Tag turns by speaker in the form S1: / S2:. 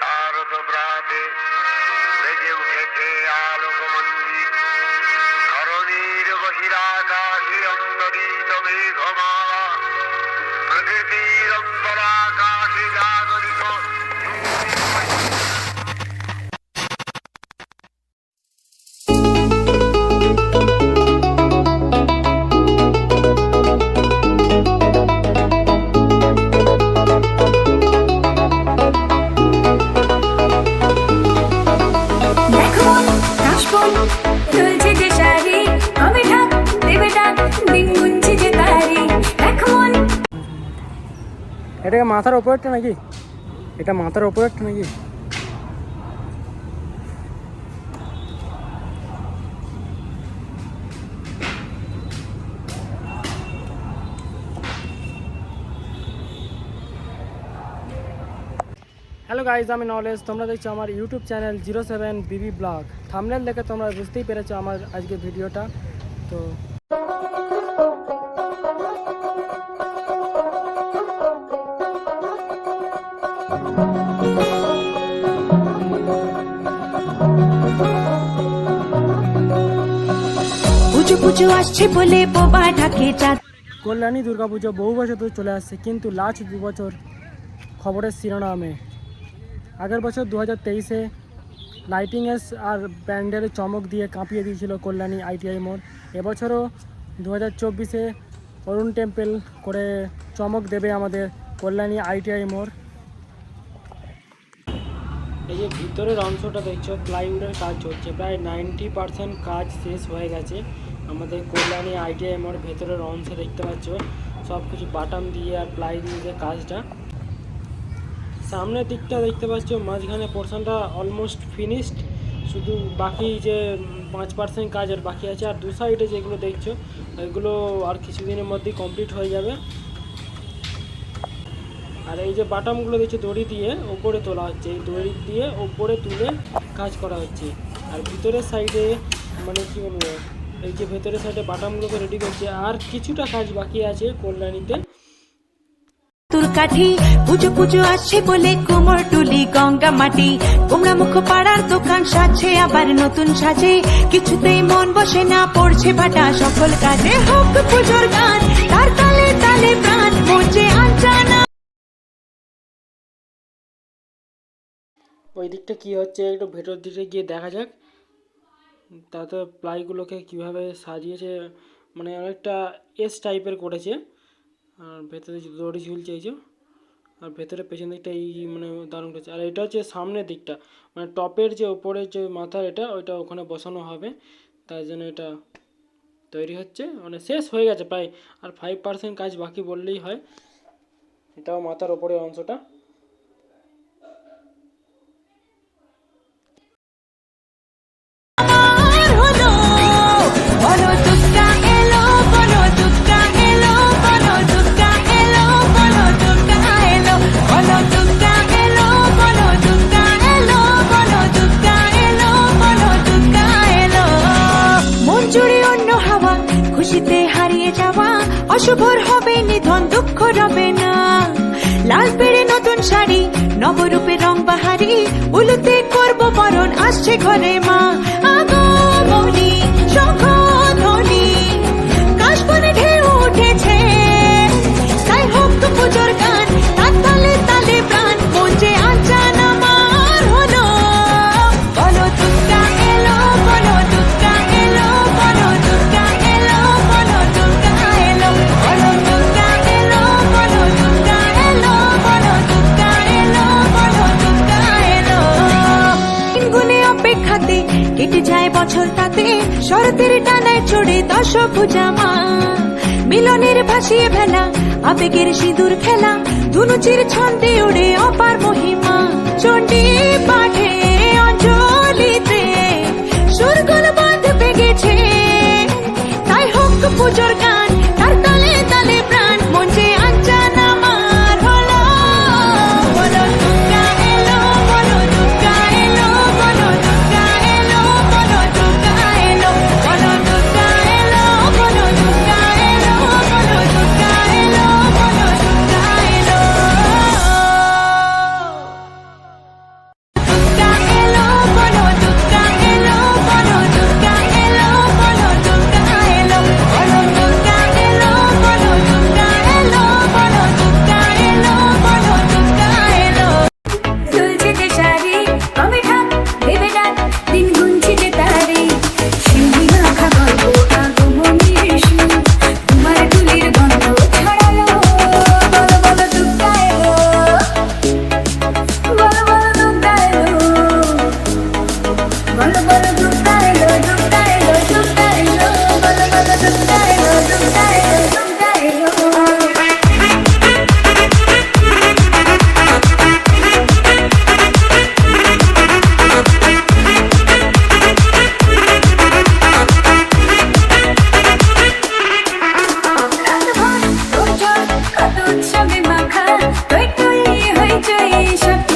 S1: शारद
S2: এটা কি মাথার ওপরেরটা নাকি এটা মাথার ওপরেরটা নাকি হ্যালো গাইজ আমি নলেজ তোমরা দেখছো আমার YouTube channel zero seven BB blog thumbnail দেখে তোমরা বুঝতেই পেরেছো আমার আজকে ভিডিওটা তো
S3: পুজো আসছে বলে বোবা ঢাকে চাঁদ।
S2: কল্যাণী দুর্গাপুজো বহু বছর ধরে চলে আসছে, কিন্তু লাস্ট দু বছর খবরের শিরোনামে। আগের বছর দু হাজার তেইশে লাইটিংয়ের আর ব্যান্ডের চমক দিয়ে কাঁপিয়ে দিয়েছিল কল্যাণী আইটিআই মোড়। এবছরও দু হাজার চব্বিশে অরুণ টেম্পল করে চমক দেবে আমাদের কল্যাণী আইটিআই মোড়। এই যে ভিতরের অংশটা দেখছ প্লাইউডের কাজ চলছে। প্রায় নাইনটি পার্সেন্ট কাজ শেষ হয়ে গেছে। আমাদের কল্যাণী আইটিআই মোড় ভেতরের অংশ দেখতে পাচ্ছ। সব কিছু বাটাম দিয়ে আর প্লাই দিয়ে কাজটা। সামনের দিকটা দেখতে পাচ্ছ, মাঝখানে পোর্শনটা অলমোস্ট ফিনিশড শুধু বাকি যে পাঁচ পার্সেন্ট কাজ আর বাকি আছে। আর দু সাইডে যেগুলো দেখছ এগুলো আর কিছুদিনের মধ্যেই কমপ্লিট হয়ে যাবে। আর এই যে বাটামগুলো দেখছি, দড়ি দিয়ে ওপরে তোলা হচ্ছে। এই দড়ি দিয়ে ওপরে তুলে কাজ করা হচ্ছে। আর ভিতরের সাইডে মানে কি বলব, এই যে ভেতরের সাইডে বাটামগুলোকে রেডি করছে। আর কিছুটা কাজ বাকি আছে কল্যাণীতে।
S3: কাঠি পুজো পুজো আসছে বলে কোমর টুলি, গঙ্গা মাটি। কুমড়া মুখ পাড়ার দোকান সাজছে, আবার নতুন সাজে। কিছুতেই মন বসে না, পড়ছে ভাটা। সকল কাজে হোক পুজোর গান, তার তালে তালে প্রাণ।
S2: ওই দিকটা কী হচ্ছে একটু ভেতর দিকে গিয়ে দেখা যাক। তাতে প্লাইগুলোকে কীভাবে সাজিয়েছে মানে অনেকটা এস টাইপের করেছে। আর ভেতরে দড়ি ঝুলছে এই যে, আর ভেতরে পেছন দিকটা এই মানে দারুণ করেছে। আর এটা হচ্ছে সামনের দিকটা মানে টপের যে ওপরের যে মাথার এটা, ওইটা ওখানে বসানো হবে। তাই জন্য এটা তৈরি হচ্ছে মানে শেষ হয়ে গেছে প্রায়। আর ফাইভ পার্সেন্ট কাজ বাকি বললেই হয়। এটাও মাথার ওপরের অংশটা।
S3: নিধন দুঃখ রবে না লাল পেড়ে নতুন শাড়ি, নবরূপে রং বাহারি, উলুতে করব বরণ, আসছে ঘরে মা। চড়ে জামা মিলনের ভাসিয়ে ভেলা, আবেগের সিঁদুর খেলা, ধুনুচির ছন্দে ওড়ে অপার মহিমা। চণ্ডী পাঠে অঞ্জলিতে সুরগুল বাঁধ পেগেছে তাই হোক পুজোর গান 一你